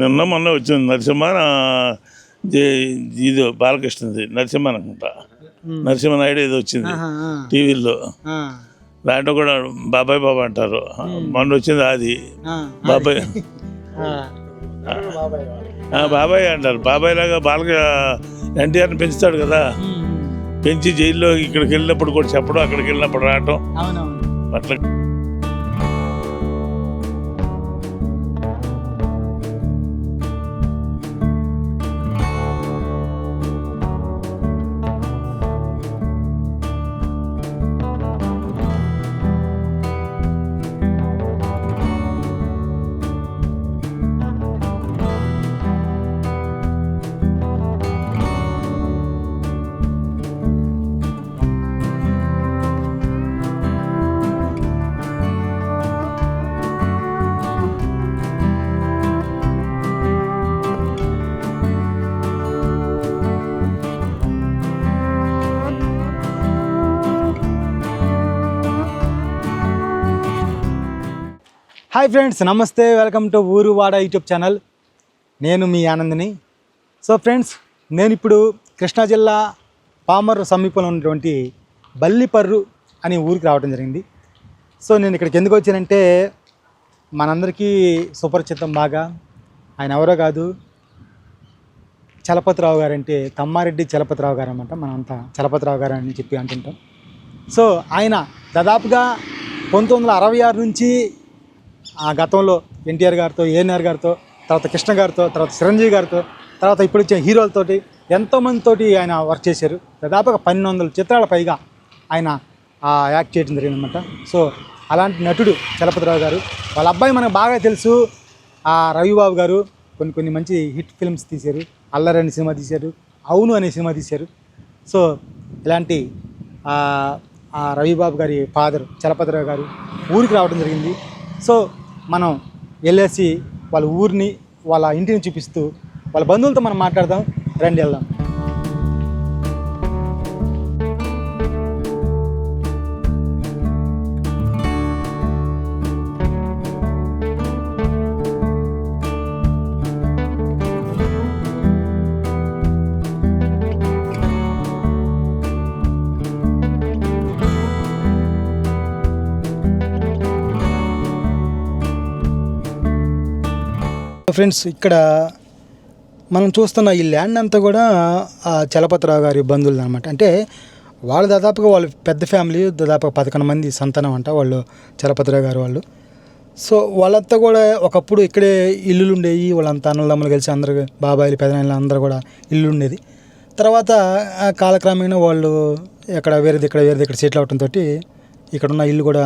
నిన్న మొన్న వచ్చింది నరసింహ ఇది బాలకృష్ణది నరసింహ అనుకుంటా. నరసింహ నాయుడు ఏదో వచ్చింది టీవీలో. దాంట్లో కూడా బాబాయ్ బాబా అంటారు. మొన్న వచ్చింది అది బాబాయ్. బాబాయ్ అంటారు. బాబాయ్ లాగా బాలక ఎన్టీఆర్ని పెంచుతాడు కదా. పెంచి జైల్లో ఇక్కడికి వెళ్ళినప్పుడు కూడా చెప్పడం అక్కడికి వెళ్ళినప్పుడు రావటం. అట్లా హాయ్ ఫ్రెండ్స్ నమస్తే. Welcome to Ooru Vaada YouTube channel. నేను మీ ఆనందని. సో ఫ్రెండ్స్ నేను ఇప్పుడు కృష్ణా జిల్లా పామర్ సమీపంలో ఉన్నటువంటి బల్లిపర్రు అనే ఊరికి రావడం జరిగింది. సో నేను ఇక్కడికి ఎందుకు వచ్చానంటే మనందరికీ సుపరిచితం బాగా. ఆయన ఎవరో కాదు. చలపతిరావు గారు అంటే తమ్మారెడ్డి చలపతిరావు గారు అనమాట మనంతా చలపతిరావు గారు అని చెప్పి అంటుంటాం. సో ఆయన దాదాపుగా పంతొమ్మిది వందల అరవై ఆరు నుంచి ఆ గతంలో ఎన్టీఆర్ గారితో ఏఎన్ఆర్ గారితో తర్వాత కృష్ణ గారితో తర్వాత చిరంజీవి గారితో తర్వాత ఇప్పుడు వచ్చే హీరోలతోటి ఎంతోమందితోటి ఆయన వర్క్ చేశారు. దాదాపుగా పన్నెండు వందల చిత్రాల పైగా ఆయన యాక్ట్ చేయడం జరిగిందనమాట సో అలాంటి నటుడు చలపతిరావు గారు. వాళ్ళ అబ్బాయి మనకు బాగా తెలుసు. ఆ రవిబాబు గారు కొన్ని కొన్ని మంచి హిట్ ఫిల్మ్స్ తీశారు. అల్లరి అనే సినిమా తీశారు. అవును అనే సినిమా తీశారు. సో ఇలాంటి ఆ రవిబాబు గారి ఫాదర్ చలపతిరావు గారు ఊరికి రావడం జరిగింది. సో మనం వెళ్ళేసి వాళ్ళ ఊరిని వాళ్ళ ఇంటిని చూపిస్తూ వాళ్ళ బంధువులతో మనం మాట్లాడదాం రండి వెళ్దాం. ఫ్రెండ్స్ ఇక్కడ మనం చూస్తున్న ఈ ల్యాండ్ అంతా కూడా ఆ చలపతిరావు గారి బంధువులు అనమాట అంటే వాళ్ళు దాదాపుగా వాళ్ళు పెద్ద ఫ్యామిలీ దాదాపుగా పదకొండు మంది సంతానం అంట వాళ్ళు చలపతిరావు గారు వాళ్ళు. సో వాళ్ళంతా కూడా ఒకప్పుడు ఇక్కడే ఇల్లులు ఉండేవి వాళ్ళంతా అన్నదమ్ములు కలిసి అందరూ బాబాయిలు పెదనాయలు అందరూ కూడా ఇల్లు ఉండేది తర్వాత ఆ కాలక్రమేణా వాళ్ళు ఎక్కడ వేరేది ఇక్కడ వేరేది ఇక్కడ సెటిల్ అవడంతో ఇక్కడ ఉన్న ఇల్లు కూడా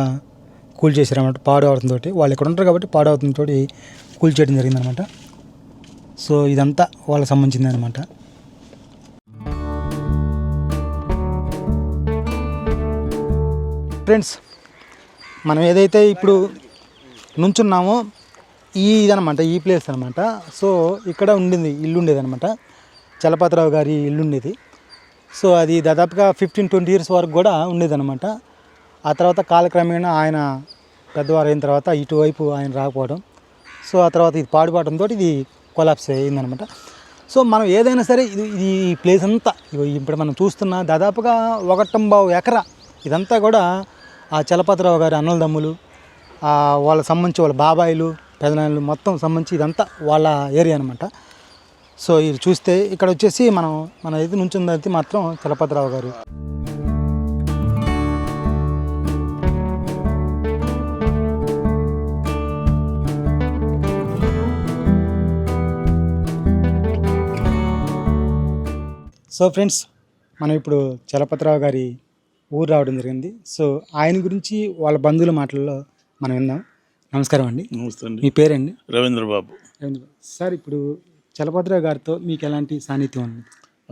కూల్ చేశారు అన్నమాట పాడు అవడంతో వాళ్ళు ఇక్కడ ఉంటారు కాబట్టి పాడు తోటి కూల్ చేయడం జరిగిందనమాట సో ఇదంతా వాళ్ళకి సంబంధించింది అనమాట ఫ్రెండ్స్ మనం ఏదైతే ఇప్పుడు నుంచున్నామో ఈ ఇదనమాట ఈ ప్లేస్ అనమాట సో ఇక్కడ ఉండింది ఇల్లు ఉండేది అనమాట చలపతిరావు గారి ఇల్లు ఉండేది. సో అది దాదాపుగా ఫిఫ్టీన్ ట్వంటీ ఇయర్స్ వరకు కూడా ఉండేదన్నమాట. ఆ తర్వాత కాలక్రమేణా ఆయన పెద్దవారు అయిన తర్వాత ఇటువైపు ఆయన రాకపోవడం. సో ఆ తర్వాత ఇది పాడుపడడంతో ఇది కొలాప్స్ అయిందనమాట. సో మనం ఏదైనా సరే ఇది ఇది ఈ ప్లేస్ అంతా ఇగో ఇప్పుడు మనం చూస్తున్న దాదాపుగా ఒకటంబావు ఎకరా ఇదంతా కూడా ఆ చలపతిరావు గారి అన్నలదమ్ములు ఆ వాళ్ళకి సంబంధించి వాళ్ళ బాబాయిలు పెదనాయలు మొత్తం సంబంధించి ఇదంతా వాళ్ళ ఏరియా అనమాట సో ఇది చూస్తే ఇక్కడ వచ్చేసి మనం మన అయితే నుంచి మాత్రం చలపతిరావు గారు. సో ఫ్రెండ్స్ మనం ఇప్పుడు చలపతిరావు గారి ఊరు రావడం జరిగింది. సో ఆయన గురించి వాళ్ళ బంధువుల మాటల్లో మనం విందాం. నమస్కారం అండి. నమస్తే అండి. మీ పేరండి? రవీంద్ర బాబు రవీంద్ర బాబు. సార్ ఇప్పుడు చలపతిరావు గారితో మీకు ఎలాంటి సాన్నిధ్యం ఉంది?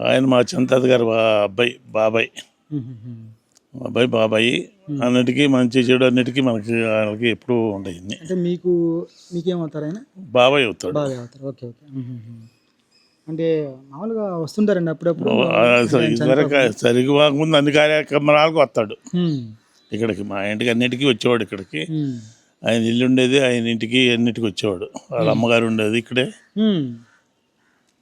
ఆయన మా చింతాత గారు అబ్బాయి బాబాయ్. అబ్బాయి బాబాయి. అన్నిటికీ మంచి చెడు అన్నిటికీ మనకి ఆయనకి ఎప్పుడూ ఉండేది అంటే మీకు మీకేమవుతారు ఆయన? బాబాయ్ అవుతాడు. బాగా అవుతారు. Okay okay. అంటే మామూలుగా వస్తుంటారండి అప్పుడప్పుడు. ఇదివరకు సరిగ్గా ముందు అన్ని కార్యక్రమాలకు వస్తాడు. ఇక్కడికి మా ఇంటికి అన్నిటికీ వచ్చేవాడు ఇక్కడికి. ఆయన ఇల్లు ఉండేది ఆయన ఇంటికి అన్నిటికి వచ్చేవాడు. వాళ్ళ అమ్మగారు ఉండేది ఇక్కడే.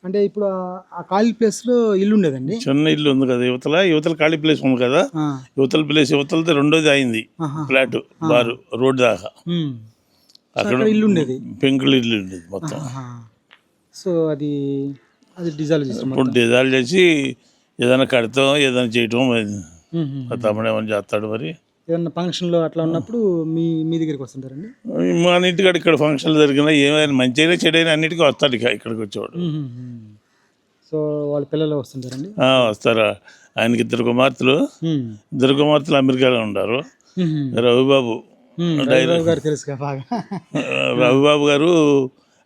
అంటే ఇప్పుడు ఆ- ఖాళీ ప్లేస్లో ఇల్లు ఉండేదండి? చిన్న ఇల్లు ఉంది కదా యువతల. యువతల ఖాళీ ప్లేస్ ఉంది కదా. యువతల ప్లేస్ యువతలది రెండోది అయింది. ఫ్లాట్ బారు రోడ్డు దాకా. అక్కడ ఇల్లు ఉండేది? పెంకులు ఇల్లు ఉండేది మొత్తం. సో అది అది డిజాల్వ్ చేసాం ఇప్పుడు డిజాల్వ్ చేసి ఏదైనా కడతాం ఏదైనా చేయటం మా తమ్ముడు ఏమైనా చేస్తాడు మరి. ఏదన్నా ఫంక్షన్లో అట్లా ఉన్నప్పుడు మీ మీ దగ్గరికి వస్తుంటారండి? మా ఇంటికాడ ఇక్కడ ఫంక్షన్లు జరిగినా ఏమైనా మంచిగా చెడైనా అన్నిటికీ వస్తాడు ఇక ఇక్కడికి వచ్చేవాడు. సో వాళ్ళ పిల్లలు వస్తుంటారండి? వస్తారా? ఆయనకి ఇద్దరు కుమార్తెలు. ఇద్దరు కుమార్తెలు అమెరికాలో ఉన్నారు. రవిబాబు. రవిబాబు గారు ఆ, రవిబాబు గారు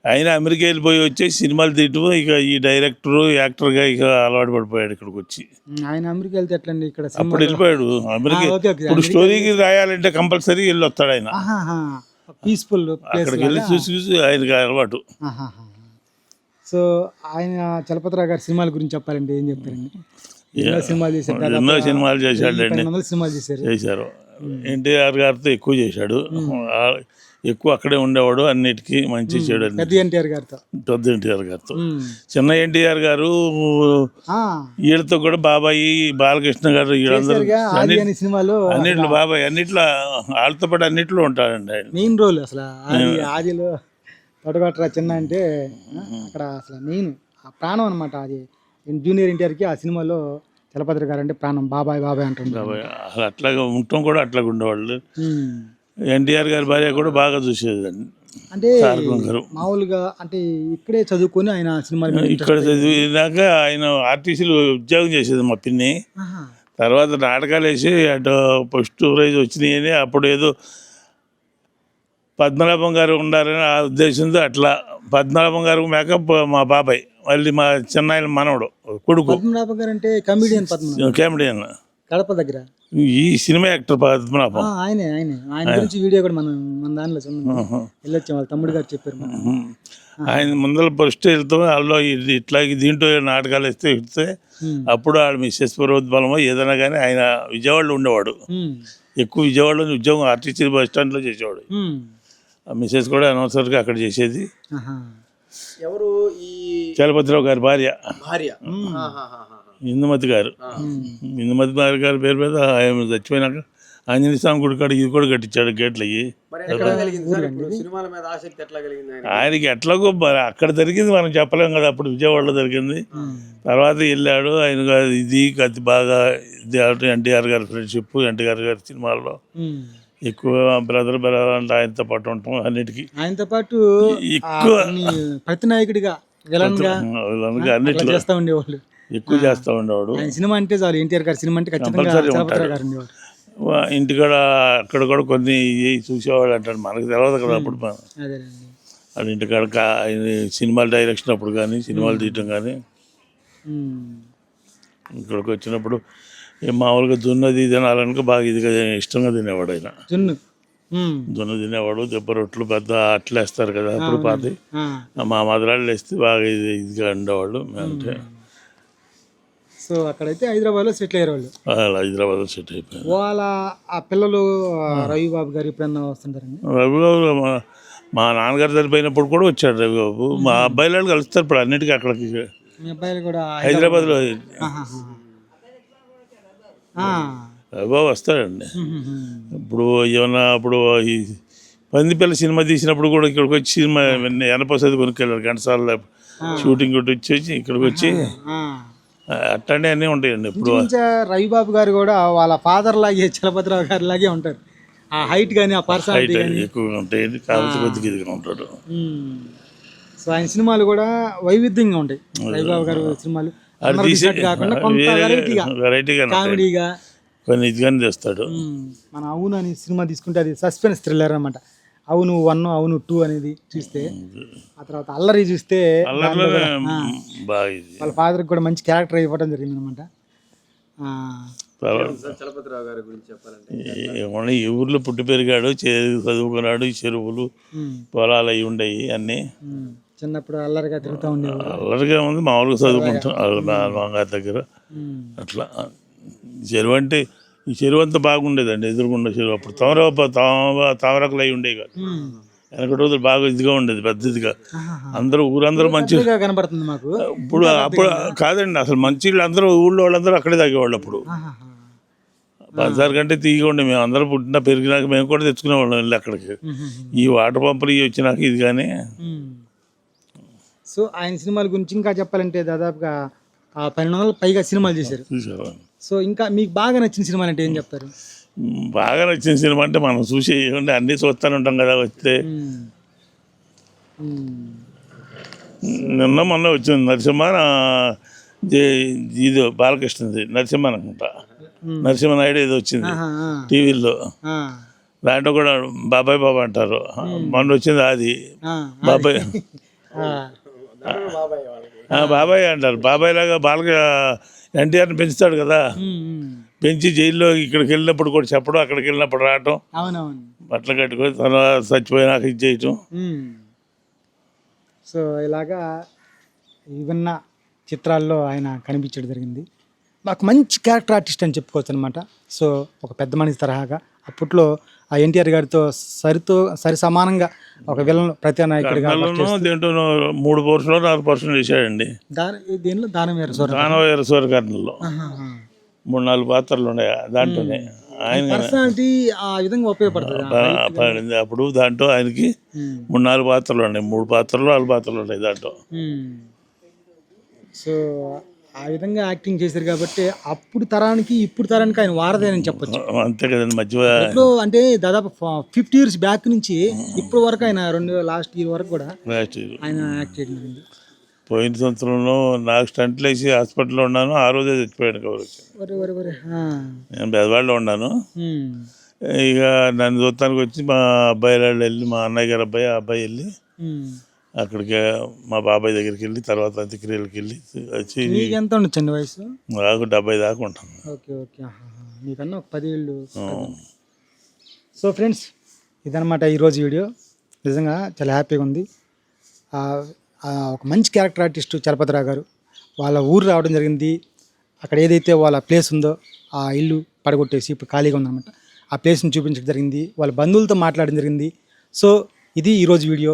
ఆయన అమెరికా వెళ్ళిపోయి వచ్చి సినిమాలు తీయటం ఇక ఈ డైరెక్టరు యాక్టర్గా ఇక అలవాటు పడిపోయాడు ఇక్కడికి వచ్చి ఆయన అమెరికా వెళ్తే ఎట్లండి ఇక్కడ అప్పుడు వెళ్ళిపోయాడు. అమెరికా. ఇప్పుడు స్టోరీకి రాయాలంటే కంపల్సరీ వెళ్ళి వస్తాడు ఆయన పీస్ఫుల్ అక్కడికి వెళ్ళి చూసి చూసి ఆయనకి అలవాటు. సో ఆయన చలపతిరావు గారి సినిమాల గురించి చెప్పాలంటే ఏం చెప్తారండి? ఎన్నో సినిమాలు చేశారు దాదాపు ఎన్నో సినిమాలు చేశాడు పన్నెండు వందల సినిమాలు చేశారు. చేశారు. ఎన్టీఆర్ గారితో ఎక్కువ చేశాడు. ఎక్కువ అక్కడే ఉండేవాడు అన్నిటికీ మంచి చెడు పెద్ద ఎన్టీఆర్ గారితో. పెద్ద ఎన్టీఆర్ గారితో. చిన్న ఎన్టీఆర్ గారు వీళ్ళతో కూడా బాబాయి బాలకృష్ణ గారు వీళ్ళందరూ సినిమాలో అన్నిట్లో బాబాయ్ అన్నిట్లో వాళ్ళతో పాటు అన్నిట్లో ఉంటాడండి ఆయన. మెయిన్ రోల్ అసలు ఆది ఆదిలో తొడగొట్టరా చిన్న అంటే అక్కడ అసలు మెయిన్ ఆ ప్రాణం అనమాట అది జూనియర్ ఎన్టీఆర్కి ఆ సినిమాలో చలపతి గారు అంటే ప్రాణం బాబాయ్ బాబాయ్ అంటుంటారు. బాబాయ్ అసలు అట్లాగా ఉండటం కూడా అట్లాగా ఉండేవాళ్ళు. ఎన్టీఆర్ గారి భార్య కూడా బాగా చూసేదండి అంటే మామూలుగా అంటే ఇక్కడే చదువుకొని ఆయన సినిమాల మీద ఇక్కడ చదివినాక ఆయన ఆర్టీసీలో ఉద్యోగం చేసేది మా పిన్ని. తర్వాత నాటకాలు వేసి అటు ఫస్ట్ ప్రైజ్ వచ్చినాయి అని అప్పుడు ఏదో పద్మనాభం గారు ఉండాలని ఆ ఉద్దేశంతో అట్లా పద్మనాభం గారు మేకప్ మా బాబాయ్ మళ్ళీ మా చిన్నాయన మనవడు కొడుకు. పద్మనాభ గారు అంటే కమిడియన్ కామెడియన్ కడప దగ్గర. ఈ సినిమా యాక్టర్ పద్మనాభం ఆయనే ఆయనే. ఆయన గురించి వీడియో కూడా మనం మన దానిలో చూడండి. వెళ్ళొచ్చాం వాళ్ళ తమ్ముడు గారు చెప్పారు. ఆయన ముందర ఫస్ట్ వెళ్తాం వాళ్ళు ఇట్లా దీంట్లో నాటకాలు వేస్తే ఇస్తే. అప్పుడు ఆడ మిస్సెస్ పర్వతబలమో ఏదైనా కానీ ఆయన విజయవాడలో ఉండేవాడు. ఎక్కువ విజయవాడలో ఉద్యోగం ఆర్టీసీ బస్ స్టాండ్లో చేసేవాడు. మిస్సెస్ కూడా అనవసరంగా అక్కడ చేసేది. ఎవరు ఈ చలపతిరావు గారి భార్య. భార్య? ఇందుమతి గారు. ఇందుమతి గారి గారి పేరు మీద ఆయన చచ్చిపోయినాక ఆంజనేయ స్వామి గుడి కాడ ఇది కూడా కట్టించాడు గేట్లు ఆయనకి? ఎట్లాగో మరి అక్కడ జరిగింది మనం చెప్పలేం కదా అప్పుడు విజయవాడలో జరిగింది. తర్వాత వెళ్ళాడు ఆయన గా- ఇది కత్తి బాగా ఇది ఎన్టీఆర్ గారి ఫ్రెండ్షిప్ ఎన్టీఆర్ గారి సినిమాల్లో. ఎక్కువ బ్రదర్ బ్రదర్ అంటే ఆయనతో పాటు ఉంటాం అన్నిటికీ. ఆయనతో పాటు ఎక్కువ ఆ, కొన్ని ప్రతినాయకుడిగా విలన్గా అందుకే అట్లా అన్నిట్లో. చేస్తా ఉండేవాళ్ళు. ఎక్కువ చేస్తూ ఉండేవాడు. సినిమా అంటే చాలు ఎన్టీఆర్ గారి సినిమా అంటే ఖచ్చితంగా ఇంటికాడ అక్కడ కూడా కొన్ని ఇవి చూసేవాడు అంటాడు మనకు తెలియదు కదా అప్పుడు వాళ్ళ ఇంటికాడ సినిమాల డైరెక్షన్ అప్పుడు కానీ సినిమాలు తీయటం కానీ. ఇక్కడికి వచ్చినప్పుడు మామూలుగా దున్నది తినాలనుకో బాగా ఇదిగా ఇష్టంగా తినేవాడు ఆయన. జున్ను. దున్న తినేవాడు. దెబ్బ రొట్లు పెద్ద అట్లు వేస్తారు కదా అప్పుడు పాతి. మా మదరాళ్ళు వేస్తే బాగా ఇది ఇదిగా ఉండేవాళ్ళు. అంటే సో అక్కడైతే హైదరాబాద్లో సెటిల్ అయ్యారు వాళ్ళు. అలా హైదరాబాద్ సెట్ అయిపోయాను వాళ్ళ ఆ పిల్లలు ఆ, రవిబాబు గారు ఎప్పుడన్నా వస్తుంటారండి? రవిబాబు మా- మా నాన్నగారు చనిపోయినప్పుడు కూడా వచ్చాడు రవిబాబు. మా అబ్బాయిలు వాళ్ళు కలుస్తారు ఇప్పుడు అన్నిటికీ అక్కడికి. మీ అబ్బాయిలు కూడా హైదరాబాద్లో ఆహాహా. ఆ. రవిబాబు వస్తాడండి. ఇప్పుడు ఏమన్నా అప్పుడు ఈ పందిపిల్ల సినిమా తీసినప్పుడు కూడా ఇక్కడికి వచ్చి సినిమా ఎనపసది కొనుక్కెళ్ళారు ఘంటసాల షూటింగ్ కొట్టి వచ్చి ఇక్కడికి వచ్చి ఆ. అట్లాంటి అన్నీ ఉంటాయండి ఇప్పుడు. రవిబాబు గారు కూడా వాళ్ళ ఫాదర్ లాగే చలపతిరావు గారి లాగే ఉంటారు. ఆ హైట్ కానీ ఆ పర్సనాలిటీ హైట్ ఎక్కువగా ఉంటాయి. కావాల్సి కొద్దిగా ఇదిగా ఉంటాడు. సో ఆయన సినిమాలు కూడా వైవిధ్యంగా ఉంటాయి. రవిబాబు గారు సినిమాలు కాకుండా కొంత వెరైటీగా వెరైటీగా కామెడీగా. కొన్ని ఇదిగానే తెస్తాడు ఉమ్, మన అవును అని సినిమా తీసుకుంటే అది సస్పెన్స్ థ్రిల్లర్ అనమాట అవును వన్ అవును టూ అనేది చూస్తే ఆ తర్వాత అల్లరి చూస్తే వాళ్ళ ఫాదర్కి కూడా మంచి క్యారెక్టర్ అయిపోవడం జరిగింది అనమాట తర్వాత సార్ చలపతిరావు గారి గురించి చెప్పాలంటే? ఏమన్నా ఈ ఊర్లో పుట్టి పెరిగాడు చే- చదువుకున్నాడు ఈ చెరువులు పొలాలు అవి ఉండేవి అన్నీ. చిన్నప్పుడు అల్లరిగా తిరుగుతూ ఉండేవారు. అల్లరిగా ఉంది మామూలుగా చదువుకుంటాం మా మామగారి దగ్గర. ఉమ్, అట్లా. చెరువు అంటే ఈ చెరువు అంతా బాగుండేదండి ఎదురుకుండా చెరువు. అప్పుడు తామర తామర తామరకులు అయి ఉండేవి కాదు. వెనకటి రోజులు బాగా ఇదిగా ఉండేది పెద్దదిగా. అందరూ ఊరందరూ మంచి కనబడుతుంది మాకు. ఇప్పుడు అప్పుడు కాదండి అసలు మంచి అందరూ ఊళ్ళో వాళ్ళందరూ అక్కడే తాగేవాళ్ళు అప్పుడు. బజార్ కంటే తీయగా ఉండే మేము అందరం పుట్టినా పెరిగినాక మేము కూడా తెచ్చుకునే వాళ్ళం వెళ్ళి అక్కడికి. ఈ వాటర్ పంపులు ఇవి వచ్చినాక ఇది కానీ. సో ఆయన సినిమాల గురించి ఇంకా చెప్పాలంటే దాదాపుగా పన్నెండు వందల పైగా సినిమాలు చేశారు. చూసేవాళ్ళం సో ఇంకా మీకు బాగా నచ్చిన సినిమాలు అంటే ఏం చెప్తారు బాగా నచ్చిన సినిమా అంటే మనం చూసి ఏమంటే అన్నీ చూస్తూనే ఉంటాం కదా వస్తే. నిన్న మొన్న వచ్చింది నరసింహ ఇది బాలకృష్ణది నరసింహ అనుకుంటా. నరసింహనాయుడు ఏదో వచ్చింది. టీవీలో. దాంట్లో కూడా బాబాయ్ బాబా అంటారు మొన్న వచ్చింది అది. బాబాయ్ బాబాయ్ అంటారు బాబాయ్ లాగా బాలక ఎన్టీఆర్ని పెంచుతాడు కదా. పెంచి జైల్లో ఇక్కడికి వెళ్ళినప్పుడు కూడా చెప్పడం అక్కడికి వెళ్ళినప్పుడు రావటం. బట్టలు కట్టుకొని తర్వాత చచ్చిపోయినాక ఇది చేయటం. సో ఇలాగా ఇవన్న చిత్రాల్లో ఆయన కనిపించడం జరిగింది. మాకు మంచి క్యారెక్టర్ ఆర్టిస్ట్ అని చెప్పుకోవచ్చు అనమాట సో ఒక పెద్ద మనిషి తరహాగా. అప్పట్లో ఆ ఎన్టీఆర్ గారితో సరితో సరి సమానంగా ఒక విలన్ ప్రత్యానాయకుడిగా దేంట్లోనూ మూడు పోర్షన్లో నాలుగు పోర్షన్లు వేసాడండి. దాని దీనిలో దానం వేరు సూర దానవీర సూర్యకర్ణంలో మూడు నాలుగు పాత్రలు ఉన్నాయి దాంట్లోనే. ఆయన పర్సనాలిటీ ఆ విధంగా ఉపయోగపడుతుంది అప్పుడు దాంట్లో ఆయనకి. మూడు నాలుగు పాత్రలు ఉన్నాయి. మూడు పాత్రలు నాలుగు పాత్రలు ఉన్నాయి దాంట్లో. సో ఆ విధంగా యాక్టింగ్ చేశారు కాబట్టి అప్పుడు తరానికి ఇప్పుడు తరానికి ఆయన వారదేనని చెప్పొచ్చు అంతే కదండి మధ్య ఇప్పుడు అంటే దాదాపు ఫిఫ్టీ ఇయర్స్ బ్యాక్ నుంచి ఇప్పుడు వరకు ఆయన రెండు లాస్ట్ ఇయర్ వరకు కూడా లాస్ట్ ఇయర్. ఆయన యాక్ట్ చేయడం పోయిన సంవత్సరంలో నాకు స్టంట్లు వేసి హాస్పిటల్లో ఉన్నాను ఆ రోజే చచ్చిపోయాడు కవర్ వరే వరే వరే ఆ. నేను బెదవాడలో ఉన్నాను. ఇక నన్ను చూస్తానికి వచ్చి మా అబ్బాయి వాళ్ళు మా అన్నయ్య గారు అబ్బాయి ఆ అబ్బాయి వెళ్ళి. అక్కడికి మా బాబాయ్ దగ్గరికి వెళ్ళి తర్వాత అంత్యక్రియలకు వెళ్ళి వచ్చి ఎంత ఉండొచ్చండి వయసు? నాకు డెబ్బై దాకా ఉంటాను ఓకే ఓకే. మీకన్నా ఒక పది ఏళ్ళు సో ఫ్రెండ్స్ ఇదనమాట ఈరోజు వీడియో. నిజంగా చాలా హ్యాపీగా ఉంది. ఒక మంచి క్యారెక్టర్ ఆర్టిస్ట్ చలపతిరావు గారు వాళ్ళ ఊరు రావడం జరిగింది. అక్కడ ఏదైతే వాళ్ళ ప్లేస్ ఉందో ఆ ఇల్లు పడగొట్టేసి ఇప్పుడు ఖాళీగా ఉందన్నమాట. ఆ ప్లేస్ని చూపించడం జరిగింది. వాళ్ళ బంధువులతో మాట్లాడడం జరిగింది. సో ఇది ఈరోజు వీడియో.